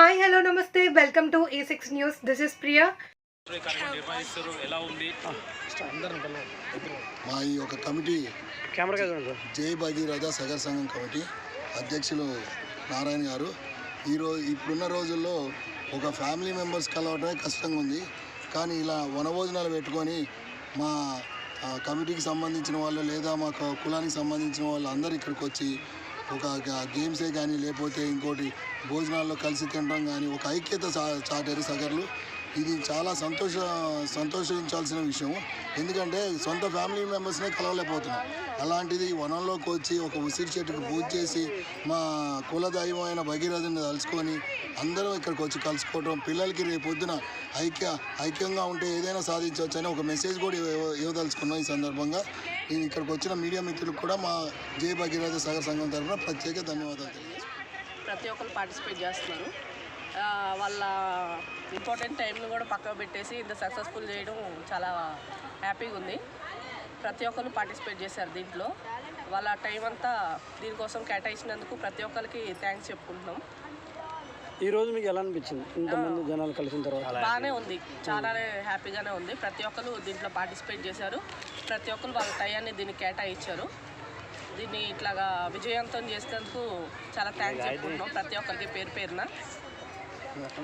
Welcome to A six news. This is Priya. మా ఈ యొక్క కమిటీ జై భగీరథ సగర్ సంఘం కమిటీ అధ్యక్షులు నారాయణ గారు. ఈరోజు ఇప్పుడున్న రోజుల్లో ఒక ఫ్యామిలీ మెంబర్స్ కలవడమే కష్టంగా ఉంది. కానీ ఇలా వనభోజనాలు పెట్టుకొని మా కమిటీకి సంబంధించిన వాళ్ళు లేదా మా కులానికి సంబంధించిన వాళ్ళు అందరు ఇక్కడికి వచ్చి ఒక గేమ్సే కానీ లేకపోతే ఇంకోటి భోజనాల్లో కలిసి తినడం కానీ ఒక ఐక్యత చాటారు సగర్లు. ఇది చాలా సంతోష సంతోషించాల్సిన విషయం ఎందుకంటే సొంత ఫ్యామిలీ మెంబర్స్నే కలవలేకపోతున్నాం. అలాంటిది వనంలోకి వచ్చి ఒక ఉసిరి చెట్టుకు పూజ చేసి మా కులదైవం అయిన భగీరథుని తలుచుకొని అందరూ ఇక్కడికి వచ్చి కలుసుకోవడం పిల్లలకి రేపు పొద్దున ఐక్య ఐక్యంగా ఉంటే ఏదైనా సాధించవచ్చు అని ఒక మెసేజ్ కూడా ఇవ్వదలుచుకున్నాం ఈ సందర్భంగా. నేను ఇక్కడికి వచ్చిన మీడియా మిత్రులకు కూడా మా జయ భగీరథ సాగర్ సంఘం తరఫున ప్రత్యేక ధన్యవాదాలు ప్రతి ఒక్కరు పార్టిసిపేట్ చేస్తున్నారు. వాళ్ళ ఇంపార్టెంట్ టైంలు కూడా పక్కకు పెట్టేసి ఇంత సక్సెస్ఫుల్ చేయడం చాలా హ్యాపీగా ఉంది. ప్రతి ఒక్కరు పార్టిసిపేట్ చేశారు దీంట్లో. వాళ్ళ టైం అంతా దీనికోసం కేటాయించినందుకు ప్రతి ఒక్కరికి థ్యాంక్స్ చెప్పుకుంటున్నాం. ఈ రోజు మీకు ఎలా అనిపించింది? ఇంతమంది జనాలు కలిసిన తర్వాత? బాగానే ఉంది. చాలా హ్యాపీగానే ఉంది. ప్రతి ఒక్కరు దీంట్లో పార్టిసిపేట్ చేశారు. ప్రతి ఒక్కరు వాళ్ళ టయాన్ని దీనికి కేటాయించారు. దీన్ని ఇట్లాగా విజయవంతం చేసినందుకు చాలా థ్యాంక్స్ చెప్పుకుంటున్నాం. ప్రతి ఒక్కరికి పేరు పేరున.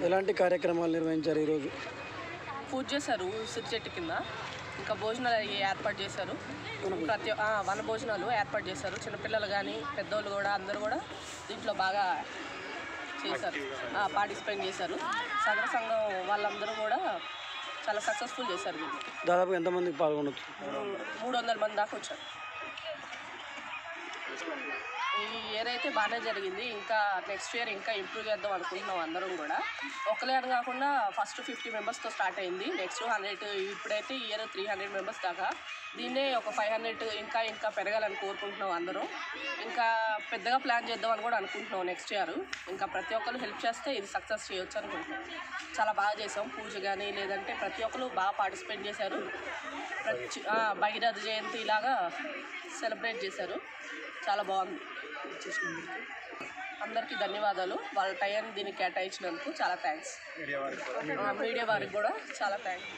ఎలాంటి కార్యక్రమాలు నిర్వహించారు ఈరోజు పూజ చేశారు ఉసిరి చెట్టు కింద. ఇంకా భోజనాలు అవి ఏర్పాటు చేశారు. ప్రతి వన భోజనాలు ఏర్పాటు చేశారు. చిన్నపిల్లలు కానీ పెద్దోళ్ళు కూడా అందరూ కూడా దీంట్లో బాగా చేశారు. పార్టిసిపేట్ చేశారు. సగర సంఘం వాళ్ళందరూ కూడా చాలా సక్సెస్ఫుల్ చేశారు దాదాపు ఎంతమందికి పాల్గొనొచ్చు? మూడు వందల మంది దాకా వచ్చారు. ఈ ఇయర్ అయితే బాగానే జరిగింది. ఇంకా నెక్స్ట్ ఇయర్ ఇంకా ఇంప్రూవ్ చేద్దాం అనుకుంటున్నాం అందరం కూడా. ఒకలే అని కాకుండా ఫస్ట్ ఫిఫ్టీ మెంబర్స్తో స్టార్ట్ అయింది. నెక్స్ట్ హండ్రెడ్ ఇప్పుడైతే ఇయర్ త్రీ హండ్రెడ్ మెంబర్స్ దాకా. దీన్నే ఒక ఫైవ్ హండ్రెడ్ ఇంకా ఇంకా పెరగాలని కోరుకుంటున్నాం అందరం. ఇంకా పెద్దగా ప్లాన్ చేద్దామని కూడా అనుకుంటున్నాం నెక్స్ట్ ఇయర్ ఇంకా ప్రతి ఒక్కరు హెల్ప్ చేస్తే ఇది సక్సెస్ చేయొచ్చు అనుకుంటున్నాం. చాలా బాగా చేసాం పూజ కానీ లేదంటే ప్రతి ఒక్కరు బాగా పార్టిసిపేట్ చేశారు. ప్రతి భగీరథ జయంతి ఇలాగా సెలబ్రేట్ చేశారు. చాలా బాగుంది. అందరికీ ధన్యవాదాలు. వాళ్ళ టైం దీనికి కేటాయించినందుకు చాలా థ్యాంక్స్ మీడియా వారికి కూడా. చాలా థ్యాంక్స్